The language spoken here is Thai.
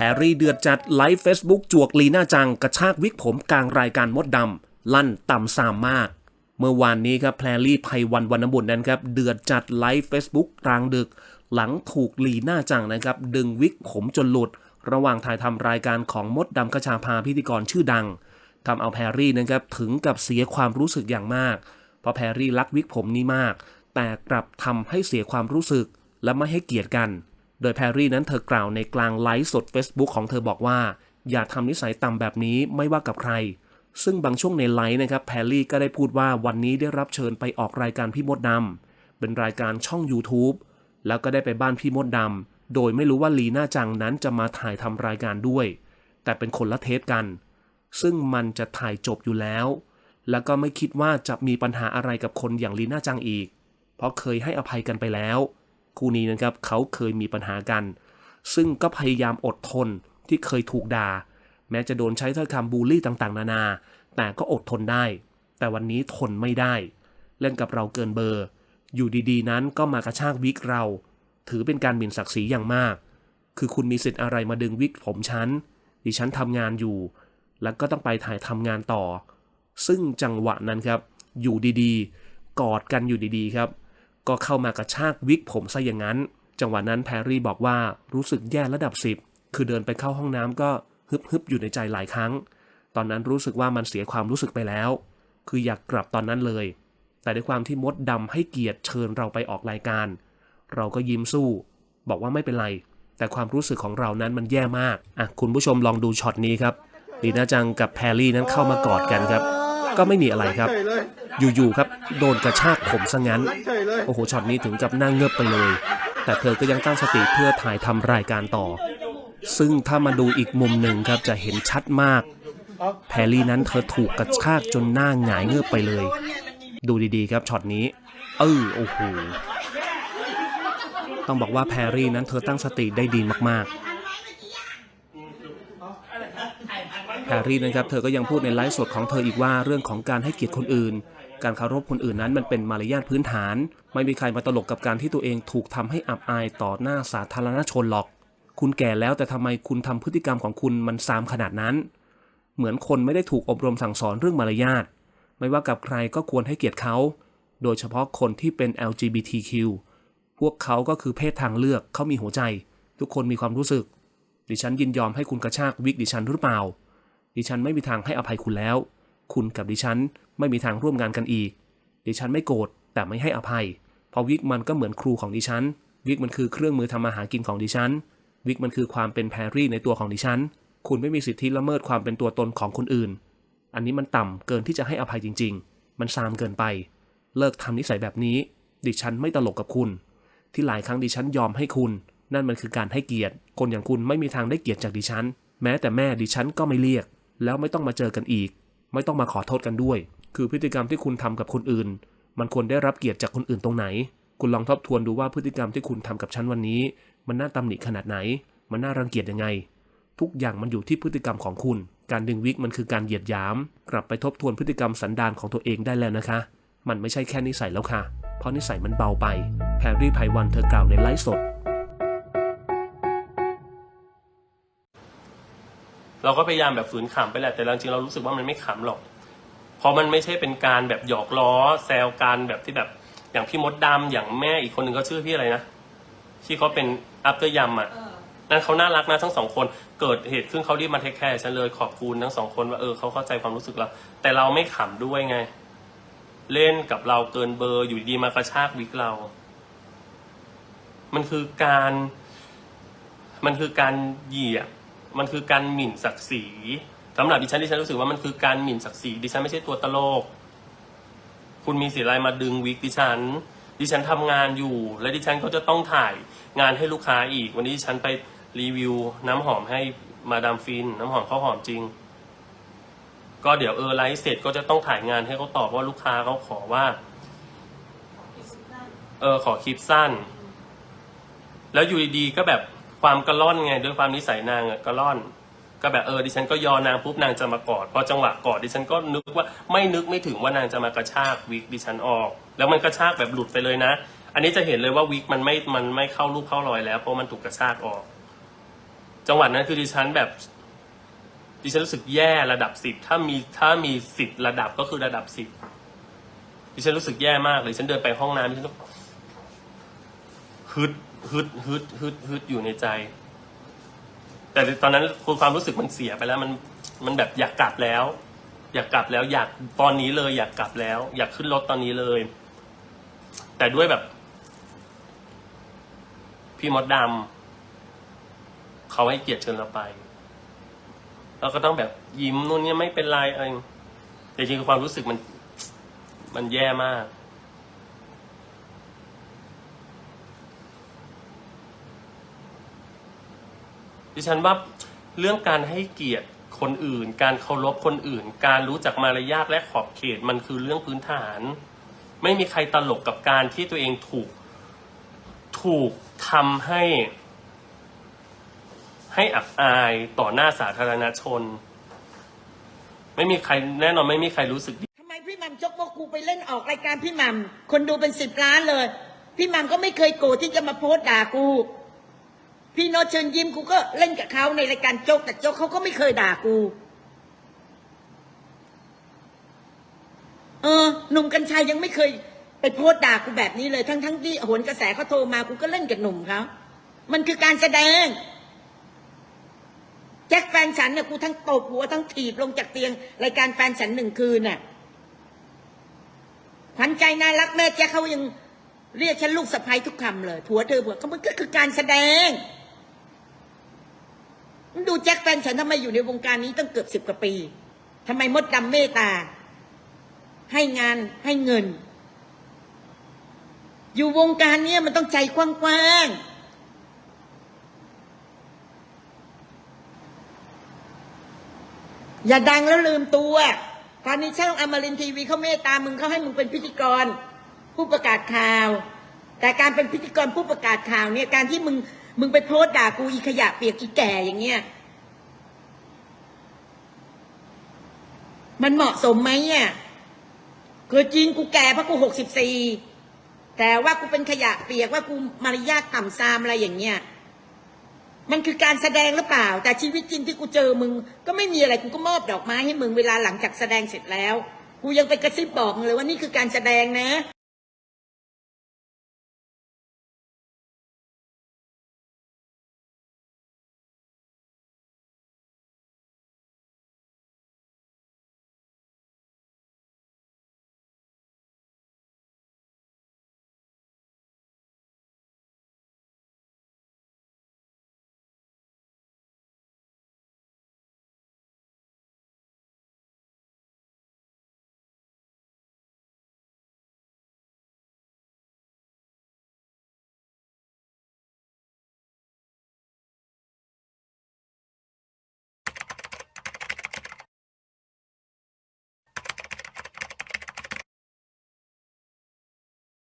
แพรรี่เดือดจัดไลฟ์เฟซบุ๊กจวกลีน่าจัง กระชากวิกผมกลางรายการมดดำลั่นต่ำซามมาก เมื่อวานนี้ครับแพรรี่ไพวันวรรณบุตรนั้นครับเดือดจัดไลฟ์เฟซบุ๊กกลางดึก หลังถูกลีน่าจังนะครับดึงวิกผมจนหลุด ระหว่างถ่ายทำรายการของมดดำกระชาพาพิธีกรชื่อดังทำเอาแพรรี่นะครับถึงกับเสียความรู้สึกอย่างมาก เพราะแพรรี่รักวิกผมนี้มาก แต่กลับทำให้เสียความรู้สึกและไม่ให้เกียรติกัน โดยแพรรี่นั้นเธอกล่าวในกลางไลฟ์สด Facebook ของเธอบอกว่า อย่าทำนิสัยต่ำแบบนี้ไม่ว่ากับใคร ซึ่งบางช่วงในไลฟ์นะครับแพรรี่ก็ได้พูดว่าวันนี้ได้รับเชิญไปออกรายการพี่มดดำเป็นรายการช่อง YouTube แล้วก็ได้ไปบ้านพี่มดดำโดยไม่รู้ว่าลีน่าจังนั้นจะมาถ่ายทำรายการด้วย แต่เป็นคนละเทปกัน ซึ่งมันจะถ่ายจบอยู่แล้ว แล้วก็ไม่คิดว่าจะมีปัญหาอะไรกับคนอย่างลีน่าจังอีก เพราะเคยให้อภัยกันไปแล้ว คู่นี้นะครับเขาเคยมีปัญหากัน ซึ่งก็พยายามอดทนที่เคยถูกด่า แม้จะโดนใช้ถ้อยคำบูลลี่ต่างๆ นานา แต่ก็อดทนได้ แต่วันนี้ทนไม่ได้ เล่นกับเราเกินเบอร์ อยู่ดีๆ นั้นก็มากระชากวิกเรา ถือเป็นการหมิ่นศักดิ์ศรีอย่างมาก คือคุณมีสิทธิ์อะไรมาดึงวิกผมฉันดิฉันทำงานอยู่ แล้วก็ต้องไปถ่ายทำงานต่อ ซึ่งจังหวะนั้นครับ อยู่ดีๆ กอดกันอยู่ดีๆ ครับ ก็เข้ามากระชากวิกผมซะอย่างนั้น จังหวะนั้นแพรรี่บอกว่ารู้สึกแย่ระดับสิบคือเดินไปเข้าห้องน้ำก็ฮึบฮึบอยู่ในใจหลายครั้ง ตอนนั้นรู้สึกว่ามันเสียความรู้สึกไปแล้ว คืออยากกลับตอนนั้นเลย แต่ด้วยความที่มดดำให้เกียรติเชิญเราไปออกรายการ เราก็ยิ้มสู้ บอกว่าไม่เป็นไร แต่ความรู้สึกของเรานั้นมันแย่มากอะคุณผู้ชมลองดูช็อตนี้ครับลีน่าจังกับแพรรี่นั้นเข้ามากอดกันครับ ก็ไม่มีอะไรครับ อยู่ๆครับโดนกระชากผมซะงั้น โอ้โหช็อตนี้ถึงกับนั่งเงือบไปเลย แต่เธอก็ยังตั้งสติเพื่อถ่ายทำรายการต่อ ซึ่งถ้ามาดูอีกมุมหนึ่งครับจะเห็นชัดมาก แพรรี่นั้นเธอถูกกระชากจนหน้าหงายเงือบไปเลย ดูดีๆครับช็อตนี้ เออโอ้โหต้องบอกว่าแพรรี่นั้นเธอตั้งสติได้ดีมากๆ แพรรี่นะครับเธอก็ยังพูดในไลฟ์สดของเธออีกว่าเรื่องของการให้เกียรติคนอื่น การเคารพคนอื่นนั้นมันเป็นมารยาทพื้นฐาน ไม่มีใครมาตลกกับการที่ตัวเองถูกทำให้อับอายต่อหน้าสาธารณชนหรอก คุณแก่แล้วแต่ทำไมคุณทำพฤติกรรมของคุณมันซามขนาดนั้น เหมือนคนไม่ได้ถูกอบรมสั่งสอนเรื่องมารยาทไม่ว่ากับใครก็ควรให้เกียรติเขา โดยเฉพาะคนที่เป็น LGBTQ พวกเขาก็คือเพศทางเลือกเขามีหัวใจ ทุกคนมีความรู้สึก ดิฉันยินยอมให้คุณกระชากวิกดิฉันหรือเปล่า ดิฉันไม่มีทางให้อภัยคุณแล้ว คุณกับดิฉันไม่มีทางร่วมงานกันอีก ดิฉันไม่โกรธแต่ไม่ให้อภัย เพราะวิกมันก็เหมือนครูของดิฉัน วิกมันคือเครื่องมือทำมาหากินของดิฉัน วิกมันคือความเป็นแพรรี่ในตัวของดิฉัน คุณไม่มีสิทธิละเมิดความเป็นตัวตนของคนอื่น อันนี้มันต่ำเกินที่จะให้อภัยจริง ๆ มันซามเกินไป เลิกทำนิสัยแบบนี้ ดิฉันไม่ตลกกับคุณ ที่หลายครั้งดิฉันยอมให้คุณ นั่นมันคือการให้เกียรติ คนอย่างคุณไม่มีทางได้เกียรติจากดิฉัน แม้แต่แม่ดิฉันก็ไม่เรียก แล้วไม่ต้องมาเจอกันอีก ไม่ต้องมาขอโทษกันด้วย คือพฤติกรรมที่คุณทำกับคนอื่น มันควรได้รับเกียรติจากคนอื่นตรงไหน คุณลองทบทวนดูว่าพฤติกรรมที่คุณทำกับฉันวันนี้ มันน่าตำหนิขนาดไหน มันน่ารังเกียจยังไง ทุกอย่างมันอยู่ที่พฤติกรรมของคุณ การดึงวิกมันคือการเหยียดหยาม กลับไปทบทวนพฤติกรรมสันดานของตัวเองได้แล้วนะคะ มันไม่ใช่แค่นิสัยแล้วค่ะ เพราะนิสัยมันเบาไปแพรรี่ไพวันเธอกล่าวในไลฟ์สด เราก็พยายามแบบฝืนขำไปแหละแต่จริงๆเรารู้สึกว่ามันไม่ขำหรอกเพราะมันไม่ใช่เป็นการแบบหยอกล้อแซวกันแบบที่แบบอย่างพี่มดดำอย่างแม่อีกคนหนึ่งเขาชื่อพี่อะไรนะที่เขาเป็นอัปเตอร์ยำอะนั่นเขาน่ารักนะทั้งสองคนเกิดเหตุขึ้นเขาดีมาเทคแคร์ฉันเลยขอบคุณทั้งสองคนว่าเออเขาเข้าใจความรู้สึกเรา แต่เราไม่ขำด้วยไง เล่นกับเราเกินเบอร์อยู่ดีมากระชากวิกเรา มันคือการ มันคือการเหยียด มันคือการหมิ่นศักดิ์ศรีสำหรับดิฉันดิฉันรู้สึกว่ามันคือการหมิ่นศักดิ์ศรีดิฉันไม่ใช่ตัวตลก คุณมีสิทธิ์อะไรมาดึงวิกดิฉัน ดิฉันทำงานอยู่ และดิฉันก็จะต้องถ่ายงานให้ลูกค้าอีก วันนี้ดิฉันไปรีวิว น้ำหอมให้มาดามฟิน น้ำหอมข้าวหอมจริง ก็เดี๋ยวเออไลฟ์เสร็จก็จะต้องถ่ายงานให้เขาตอบว่าลูกค้าเขาขอว่า เออขอคลิปสั้น แล้วอยู่ดีๆก็แบบ ความกระล่อนไงด้วยความนิสัยนางอะกระล่อน ก็แบบเออดิฉันก็ยอนางปุ๊บนางจะมากอดพอจังหวะกอดดิฉันก็นึกว่าไม่นึกไม่ถึงว่านางจะมากระชากวิกดิฉันออก แล้วมันกระชากแบบหลุดไปเลยนะ อันนี้จะเห็นเลยว่าวิกมันไม่มันไม่เข้ารูปเข้ารอยแล้วเพราะมันถูกกระชากออก จังหวัดนั้นคือดิฉันแบบดิฉันรู้สึกแย่ระดับสิบถ้ามีถ้ามีสิบระดับก็คือระดับสิบดิฉันรู้สึกแย่มากเลย ฉันเดินไปห้องน้ำดิฉันต้องฮึด ฮึดฮึดฮึดฮึดอยู่ในใจ แต่ตอนนั้นความรู้สึกมันเสียไปแล้ว มันมันแบบอยากกลับแล้ว อยากกลับแล้ว อยากตอนนี้เลย อยากกลับแล้ว อยากขึ้นรถตอนนี้เลย แต่ด้วยแบบ พี่มดดำเขาให้เกียรติเชิญเราไปเราก็ต้องแบบยิ้มนู่นนี่ไม่เป็นไรอะไรแต่จริงๆความรู้สึกมัน มันแย่มาก ดิฉันว่าเรื่องการให้เกียรติคนอื่น การเคารพคนอื่น การรู้จักมารยาทและขอบเขตมันคือเรื่องพื้นฐาน ไม่มีใครตลกกับการที่ตัวเองถูกถูกทำให้ ให้อับอายต่อหน้าสาธารณชน ไม่มีใครแน่นอนไม่มีใครรู้สึกดีทำไมพี่มัมจกมกกูไปเล่นออกรายการพี่มัมคนดูเป็นสิบล้านเลย พี่มัมก็ไม่เคยโกรธที่จะมาโพสต์ด่ากู พี่โนตเชิญยิ้มกูก็เล่นกับเขาในรายการโจ๊กแต่โจ๊กเขาก็ไม่เคยด่ากู เออหนุ่มกัญชัยยังไม่เคย ไปโพสต์ด่ากูแบบนี้เลย ทั้งทั้งที่โหนกระแสเขาโทรมากูก็เล่นกับหนุ่มเขามันคือการแสดง แจ็คแฟนฉันเนี่ยกูทั้งตบหัวทั้งถีบลงจากเตียงรายการแฟนฉันหนึ่งคืนน่ะขวัญใจน่ารักแม่แจ็คเขายังเรียกฉันลูกสะใภ้ทุกคำเลยผัวเธอผัวเขามันก็คือการแสดง ดูแจ็คแฟนฉันทำไมอยู่ในวงการนี้ตั้งเกือบสิบกว่าปีทำไมมดดำเมตตา ให้งานให้เงิน อยู่วงการเนี้ยมันต้องใจกว้างๆ อย่าดังแล้วลืมตัว ตอนนี้ช่องอมรินทีวีเขาเมตตามึงเขาให้มึงเป็นพิธีกร ผู้ประกาศข่าว แต่การเป็นพิธีกรผู้ประกาศข่าวเนี่ยการที่มึง มึงไปโพสด่ากูอีขยะเปียกอีแก่อย่างเงี้ย มันเหมาะสมไหมอะคือจริงกูแก่เพราะกูหกสิบสี่แต่ว่ากูเป็นขยะเปียกว่ากูมารยาทต่ำซามอะไรอย่างเงี้ย มันคือการแสดงหรือเปล่า แต่ชีวิตจริงที่กูเจอมึง ก็ไม่มีอะไรกูก็มอบดอกไม้ให้มึงเวลาหลังจากแสดงเสร็จแล้ว กูยังไปกระซิบบอกเลยว่านี่คือการแสดงนะ